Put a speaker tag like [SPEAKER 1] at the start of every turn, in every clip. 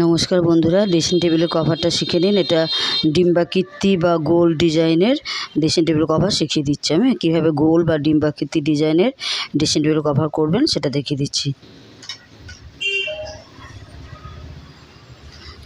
[SPEAKER 1] নমস্কার বন্ধুরা ড্রেসিং টেবিলের কভারটা শিখে নিন। এটা ডিম্বাকৃতি বা গোল ডিজাইনের ড্রেসিং টেবিল কভার শিখিয়ে দিচ্ছি আমি। কীভাবে গোল বা ডিম্বাকৃতি ডিজাইনের ড্রেসিং টেবিল কভার করবেন সেটা দেখিয়ে দিচ্ছি।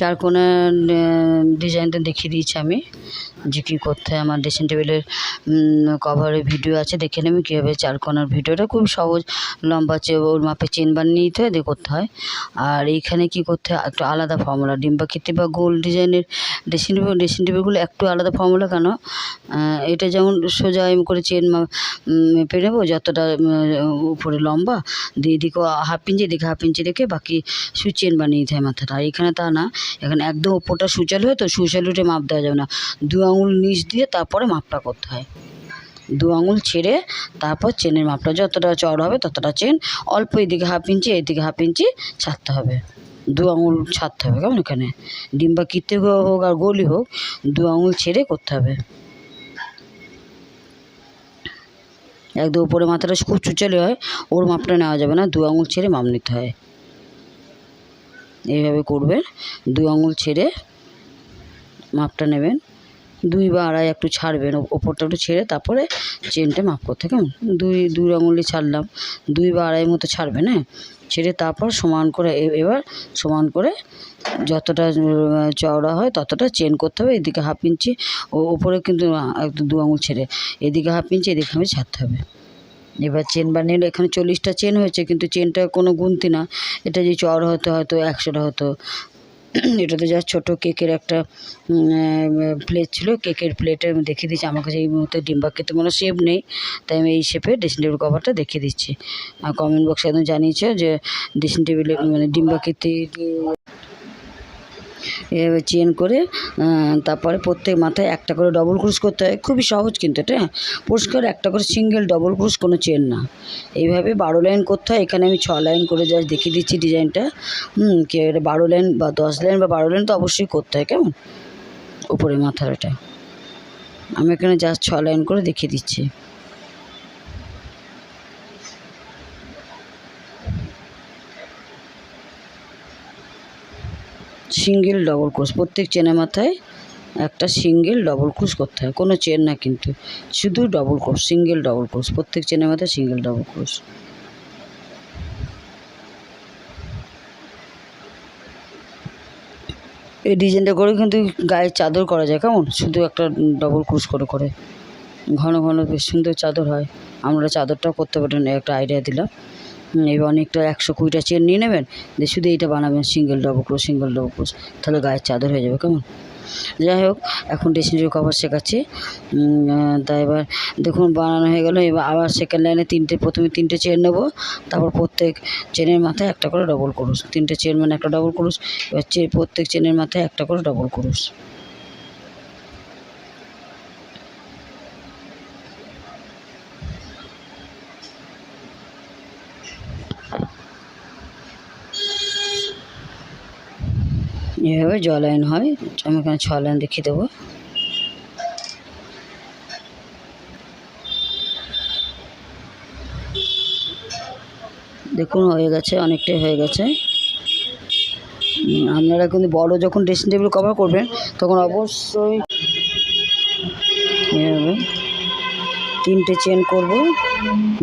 [SPEAKER 1] চার কোণার ডিজাইনটা দেখিয়ে দিয়েছি আমি, যে কী করতে হয়, আমার ড্রেসিং টেবিলের কভারের ভিডিও আছে, দেখে নেবেন কীভাবে চার কোণার ভিডিওটা খুব সহজ, লম্বা ওর মাপে চেন বানিয়ে নিতে হয়, দিয়ে করতে হয়। আর এইখানে কী করতে হয়, একটু আলাদা ফর্মুলা ডিম্বাকৃতি বা গোল ডিজাইনের ড্রেসিং টেবিল ড্রেসিং টেবিলগুলো একটু আলাদা ফর্মুলা কেন? এটা যেমন সোজা এম করে চেন মেপে নেব, যতটা উপরে লম্বা, দিয়ে এদিকে হাফ ইঞ্চি এদিকে হাফ ইঞ্চি রেখে বাকি সু চেন বানিয়ে দিতে হয় মাথাটা। এখানে তা না এখানে একদম ওপরটা সুচালু হয় তো সুচালু উঠে মাপ দেওয়া যাবে না। দু আঙুল নিচ দিয়ে তারপরে মাপটা করতে হয়। দু আঙুল ছেড়ে তারপর চেনের মাপটা যতটা চড় হবে ততটা চেন, অল্প এদিকে হাফ ইঞ্চি, এদিকে হাফ ইঞ্চি ছাড়তে হবে। দু আঙুল ছাড়তে হবে কেমন এখানে? ডিম্বা কিতে হোক আর গলি হোক, দু আঙুল ছেড়ে করতে হবে। একদম উপরে মাথাটা খুব চুচালে হয়, ওর মাপটা নেওয়া যাবে না, দু আঙুল ছেড়ে মাপ নিতে হয়। এইভাবে করবেন। দুই আঙুল ছেড়ে মাপটা নেবেন। দুই বা আড়াই একটু ছাড়বেন ওপরটা একটু ছেড়ে তারপরে চেনটা মাপ করতে কেমন? দুই দুই আঙুলি ছাড়লাম। দুই বা আড়াই মতো ছাড়বেন হ্যাঁ? ছেড়ে তারপর সমান করে এবার সমান করে যতটা চওড়া হয় ততটা চেন করতে হবে। এদিকে হাফ ইঞ্চি ও ওপরে কিন্তু দু আঙুল ছেড়ে। এদিকে হাফ ইঞ্চি, এদিকে আমি ছাড়তে হবে। এবার চেন বানিয়ে এখানে চল্লিশটা চেন হয়েছে, কিন্তু চেনটা কোনো গুনতি না। এটা যে চওড়া হতো হয়তো একশোটা হতো। এটাতে যা ছোটো কেকের একটা প্লেট ছিল। কেকের প্লেটে আমি দেখিয়ে দিচ্ছি। আমার কাছে এই মুহূর্তে ডিম্বাকৃতি কোনো শেপ নেই। তাই আমি এই শেপে ড্রেসিং টেবিল কভারটা দেখিয়ে দিচ্ছি। আর কমেন্ট বক্সে একদম জানিয়েছে যে ড্রেসিং টেবিলে মানে ডিম্বাকৃতি এভাবে চেন করে তারপরে প্রত্যেক মাথায় একটা করে ডবল ক্রুশ করতে হয়। খুবই সহজ কিন্তু এটা হ্যাঁ। পরিষ্কার একটা করে সিঙ্গেল ডবল ক্রুশ কোনো চেন না। এইভাবে বারো লাইন করতে হয়। এখানে আমি ছ লাইন করে যা দেখিয়ে দিচ্ছি ডিজাইনটা। হুম, কে বারো লাইন বা দশ লাইন বা বারো লাইন তো অবশ্যই করতে হয়, কেমন? উপরে মাথার এটা। আমি এখানে জাস্ট ছ লাইন করে দেখিয়ে দিচ্ছি। সিঙ্গেল ডবল ক্রোশ প্রত্যেক চেনের মাথায় একটা সিঙ্গেল ডবল ক্রোশ করতে হয়। কোনো চেন না কিন্তু। শুধু ডবল ক্রোশ সিঙ্গেল ডবল ক্রোশ প্রত্যেক চেনের মাথায় সিঙ্গেল ডবল ক্রোশ এই ডিজাইনটা করে কিন্তু গায়ের চাদর করা যায়। কেমন? শুধু একটা ডবল ক্রুশ করে করে। ঘন ঘন বেশ সুন্দর চাদর হয়। আমরা চাদরটাও করতে পারেন একটা আইডিয়া দিলাম। এবার অনেকটা একশো কুড়িটা চেন নিয়ে নেবেন, দিয়ে শুধু এইটা বানাবেন single double crochet single double crochet তাহলে গায়ের চাদর হয়ে যাবে, কেমন? যাই হোক, এখন ড্রেসিং টেবিল কভার শেখাচ্ছি। তা এবার দেখুন, বানানো হয়ে গেলো, এবার আবার সেকেন্ড লাইনে তিনটে, প্রথমে তিনটে চেন নেব, তারপর প্রত্যেক চেনের মাথায় একটা করে ডবল ক্রুশ তিনটে চেন মানে একটা ডবল ক্রুশ এবার প্রত্যেক চেনের মাথায় একটা করে ডবল ক্রুশ এভাবে জ লাইন হয়, আমি এখানে ছ লাইন দেখিয়ে দেবো। দেখুন, হয়ে গেছে, অনেকটাই হয়ে গেছে। আপনারা কিন্তু বড় যখন ড্রেসিং টেবিল কভার করবেন, তখন অবশ্যই তিনটে চেন করব।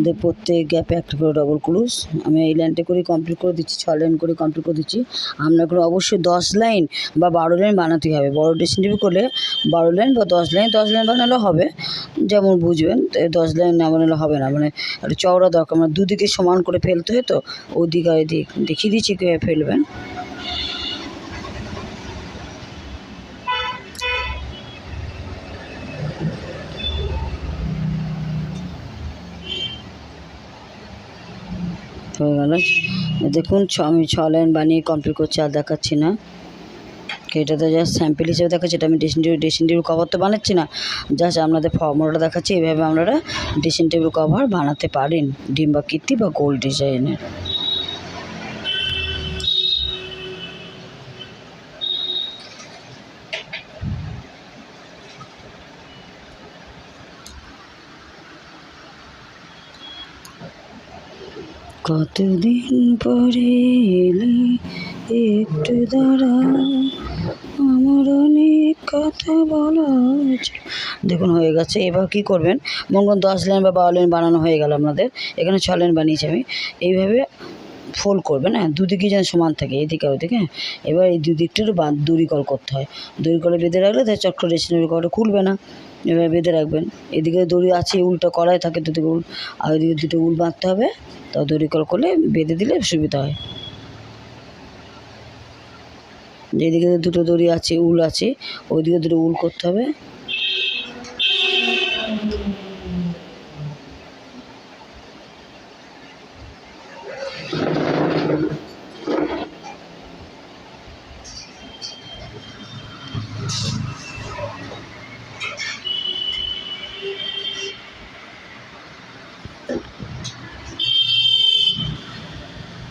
[SPEAKER 1] দিয়ে প্রত্যেক গ্যাপে একটা করে ডবল ক্রুশ আমি এই লাইনটা করে কমপ্লিট করে দিচ্ছি ছ লাইন করে কমপ্লিট করে দিচ্ছি। আপনাকে অবশ্যই দশ লাইন বা বারো লাইন বানাতে হবে। বড় ড্রেসিং টেবিল করলে বারো লাইন বা দশ লাইন দশ লাইন বানালে হবে। যেমন বুঝবেন দশ লাইন না বানালে হবে না। মানে একটা চওড়া দরকার। মানে দুদিকে সমান করে ফেলতে হয় তো, ওদিকে এদিক। দেখিয়ে দিচ্ছি কীভাবে ফেলবেন। হয়ে গেল। দেখুন আমি ছ লাইন বানিয়ে কমপ্লিট করছি, আর দেখাচ্ছি না। এটাতে জাস্ট স্যাম্পেল হিসেবে দেখাচ্ছি, এটা আমি dressing table dressing table cover তো বানাচ্ছি না। জাস্ট আপনাদের ফর্মুলাটা দেখাচ্ছি, এভাবে আপনারা ড্রেসিং টেবিল কভার বানাতে পারেন। ডিম্বা কীর্তি বা গোল্ড ডিজাইনের কতদিন পরে এলি? একটু দাঁড়া, আমার অনেক কথা বলা। দেখুন, হয়ে গেছে। এবার কি করবেন? করুন দশ লাইন বা বারো লাইন বানানো হয়ে গেল আপনাদের। এখানে ছ লাইন বানিয়েছি আমি। এইভাবে ফোল্ড করবেন হ্যাঁ দুদিকে যেন সমান থাকে, এদিকে ওদিকে। এবার এই দুদিকটা একটু বাঁ দড়ি কল করতে হয়। দড়ি কলে বেঁধে রাখলে তার চট রেশনের কলটা খুলবে না। এবার বেঁধে রাখবেন। এদিকে দড়ি আছে, উল্টো করাই থাকে দুদিকে উল, আর ওইদিকে দুটো উল বাঁধতে হবে। তা দড়ি কল করলে বেঁধে দিলে সুবিধা হয়। যেদিকে দুটো দড়ি আছে, উল আছে, ওইদিকে দুটো উল করতে হবে।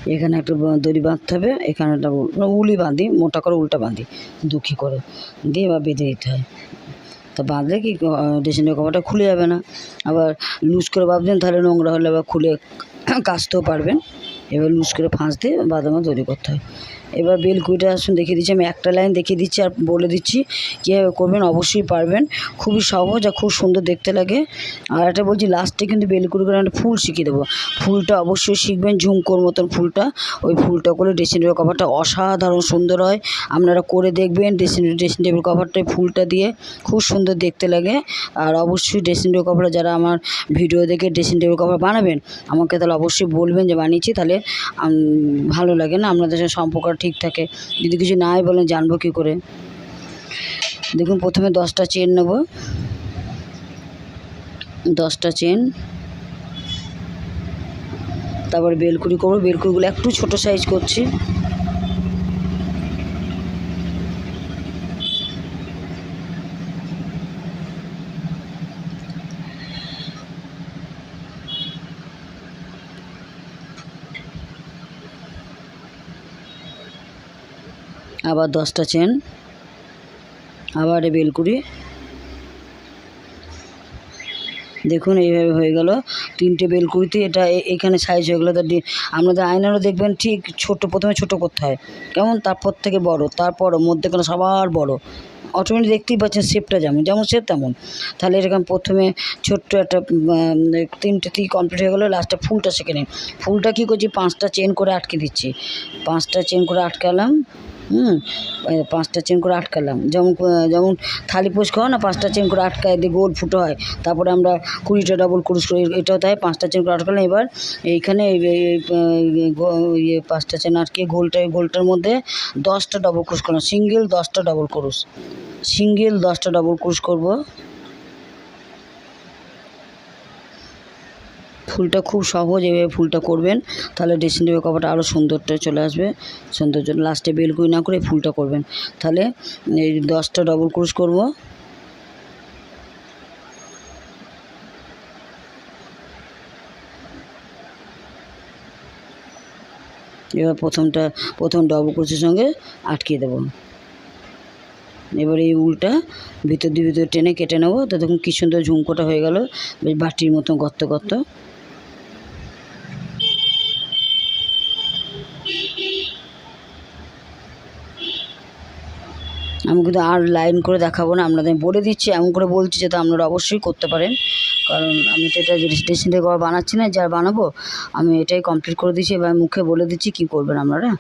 [SPEAKER 1] এখানে একটা দড়ি বাঁধতে হবে, এখানে একটা উলি বাঁধি, মোটা করে উল্টা বাঁধি, দুঃখী করে। দিয়ে এবার বেঁধে দিতে হয়। তা বাঁধলে কি ড্রেসিং কভারটা খুলে যাবে না। আবার লুজ করে বাঁধবেন, তাহলে নোংরা হলে আবার খুলে কাচতেও পারবেন। এবার লুজ করে ফাঁস দিয়ে বাদামা তৈরি করতে হয়। এবার বেলকুইটা আসুন দেখিয়ে দিচ্ছি, আমি একটা লাইন দেখিয়ে দিচ্ছি আর বলে দিচ্ছি কীভাবে করবেন, অবশ্যই পারবেন। খুবই সহজ আর খুব সুন্দর দেখতে লাগে। আর একটা বলছি লাস্টে কিন্তু বেলকুড়ি করে একটা ফুল শিখিয়ে দেবো। ফুলটা অবশ্যই শিখবেন, ঝুমকোর মতন ফুলটা। ওই ফুলটা করে ড্রেসিং টেবিল কভারটা অসাধারণ সুন্দর হয়। আপনারা করে দেখবেন ড্রেসিং ড্রেসিং টেবিল কভারটায় ফুলটা দিয়ে খুব সুন্দর দেখতে লাগে। আর অবশ্যই ড্রেসিং টেবিল কভার যারা আমার ভিডিও দেখে ড্রেসিং টেবিল কভার বানাবেন, আমাকে তাহলে অবশ্যই বলবেন যে বানিয়েছি, তাহলে আম, ভালো লাগে না। আপনাদের সাথে সম্পর্কটা ঠিক থাকে যদি কিছু নাই বলেন জানব কী করে? দেখুন প্রথমে দশটা চেন নেব। দশটা চেন। তারপর বেলকুড়ি করব। বেলকুড়িগুলো একটু ছোট সাইজ করছি। আবার দশটা চেন, আবার বেলকুড়ি। দেখুন এইভাবে হয়ে গেল। তিনটে বেলকুড়িতে এটা এখানে সাইজ হয়ে গেলো। তা আপনাদের আয়নারও দেখবেন ঠিক ছোট, প্রথমে ছোট করতে হয়। কেমন? তারপর থেকে বড় তারপর মধ্যেখানে সবার বড়। অটোমেটিক দেখতেই পাচ্ছেন শেপটা যেমন যেমন সে তেমন। তাহলে এরকম প্রথমে ছোট্ট একটা তিনটে থেকে কমপ্লিট হয়ে গেলো লাস্টে ফুলটা সেখানে ফুলটা কী করছি? পাঁচটা চেন করে আটকে দিচ্ছি। পাঁচটা চেন করে আটকালাম। হুম পাঁচটা চেন করে আটকালাম। যেমন যেমন থালি পোষ হয় না, পাঁচটা চেন করে আটকায় দিয়ে গোল ফুটো হয়। তারপরে আমরা কুড়িটা ডবল ক্রুশ করি, এটাও তাই, পাঁচটা চেন করে আটকালাম। এবার এইখানে ইয়ে পাঁচটা চেন আটকে গোলটা গোলটার মধ্যে দশটা ডবল ক্রুশ করলাম। সিঙ্গেল দশটা ডবল ক্রুশ সিঙ্গেল দশটা ডবল ক্রুশ করব। ফুলটা খুব সহজ এভাবে ফুলটা করবেন, তাহলে ড্রেসিং টেবিল কভারটা আরও সুন্দরটা চলে আসবে। সৌন্দর্য লাস্টে বেলকুই না করে ফুলটা করবেন। তাহলে এই দশটা ডবল ক্রুশ করব। এবার প্রথমটা, প্রথম ডবল ক্রুশের সঙ্গে আটকে দেবো। এবার এই উলটা ভিতর দিয়ে ভিতর টেনে কেটে নেব। তো দেখুন কী সুন্দর ঝুমকোটা হয়ে গেল, বাটির মতন গর্ত গর্ত। আমি কিন্তু আর লাইন করে দেখাবো না, আপনাদের বলে দিচ্ছি, এমন করে বলছি যাতে আপনারা অবশ্যই করতে পারেন। কারণ আমি তো এটা টেবিল কভার বানাচ্ছি না যা বানাবো, আমি এটাই কমপ্লিট করে দিচ্ছি, এবার মুখে বলে দিচ্ছি কী করবেন আপনারা।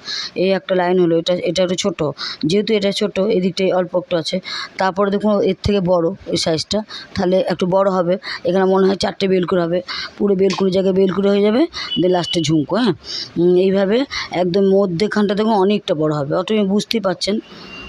[SPEAKER 1] এই একটা লাইন হলো, এটা এটা একটু ছোটো, যেহেতু এটা ছোটো, এদিকটাই অল্প একটু আছে। তারপরে দেখুন, এর থেকে বড় এই সাইজটা তাহলে একটু বড় হবে, এখানে মনে হয় চারটে বেলকুড়ি হবে, পুরো বেলকুড়ি জায়গায় বেলকুড়ি হয়ে যাবে দিয়ে লাস্টে ঝুমকো হ্যাঁ? এইভাবে একদম মধ্যেখানটা দেখুন অনেকটা বড় হবে অত বুঝতেই পারছেন।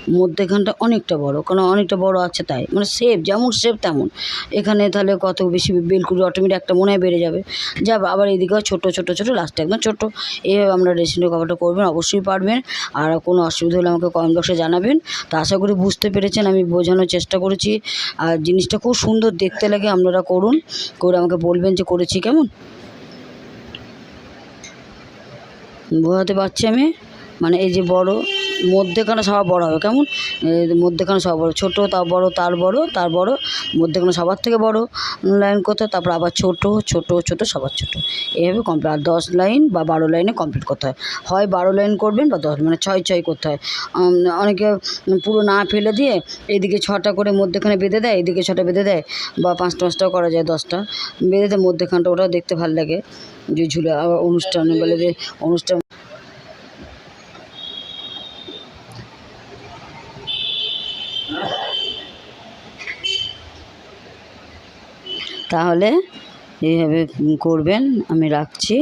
[SPEAKER 1] মধ্যেখানটা অনেকটা বড় কারণ অনেকটা বড় আছে তাই। মানে শেপ যেমন শেপ তেমন। এখানে তাহলে কত বেশি বেলকুড়ি অটোমেটিক একটা মনে হয় বেড়ে যাবে। যা আবার এইদিকেও ছোটো ছোটো ছোটো লাস্টে একদম ছোটো। এইভাবে আমরা ড্রেসিং কভারটা করবেন, অবশ্যই পারবেন। আর কোনো অসুবিধা হলে আমাকে কমেন্ট বক্সে জানাবেন। তা আশা করি বুঝতে পেরেছেন, আমি বোঝানোর চেষ্টা করেছি। আর জিনিসটা খুব সুন্দর দেখতে লাগে, আপনারা করুন। করে আমাকে বলবেন যে করেছি কেমন। বোঝাতে পারছি আমি? মানে এই যে বড় মধ্যেখানে সবার বড় হবে। কেমন? মধ্যেখানে সবার বড়। ছোটো তার বড় তার বড় তার বড়। মধ্যেখানে সবার থেকে বড় লাইন করতে হবে তারপর আবার ছোটো ছোটো ছোটো, সবার ছোটো। এইভাবে কমপ্লিট আর দশ লাইন বা বারো লাইনে কমপ্লিট করতে হয়। হয় বারো লাইন করবেন বা দশ মানে ছয় ছয় করতে হয়। অনেকে পুরো না ফেলে দিয়ে এদিকে ছটা করে মধ্যেখানে বেঁধে দেয়, এদিকে ছটা বেঁধে দেয় বা পাঁচটা পাঁচটাও করা যায় দশটা। বেঁধে দেয় মধ্যেখানটা, ওটাও দেখতে ভালো লাগে। যে ঝুলে আবার অনুষ্ঠানে বলে যে অনুষ্ঠান তাহলে এইভাবে করবেন আমি রাখছি।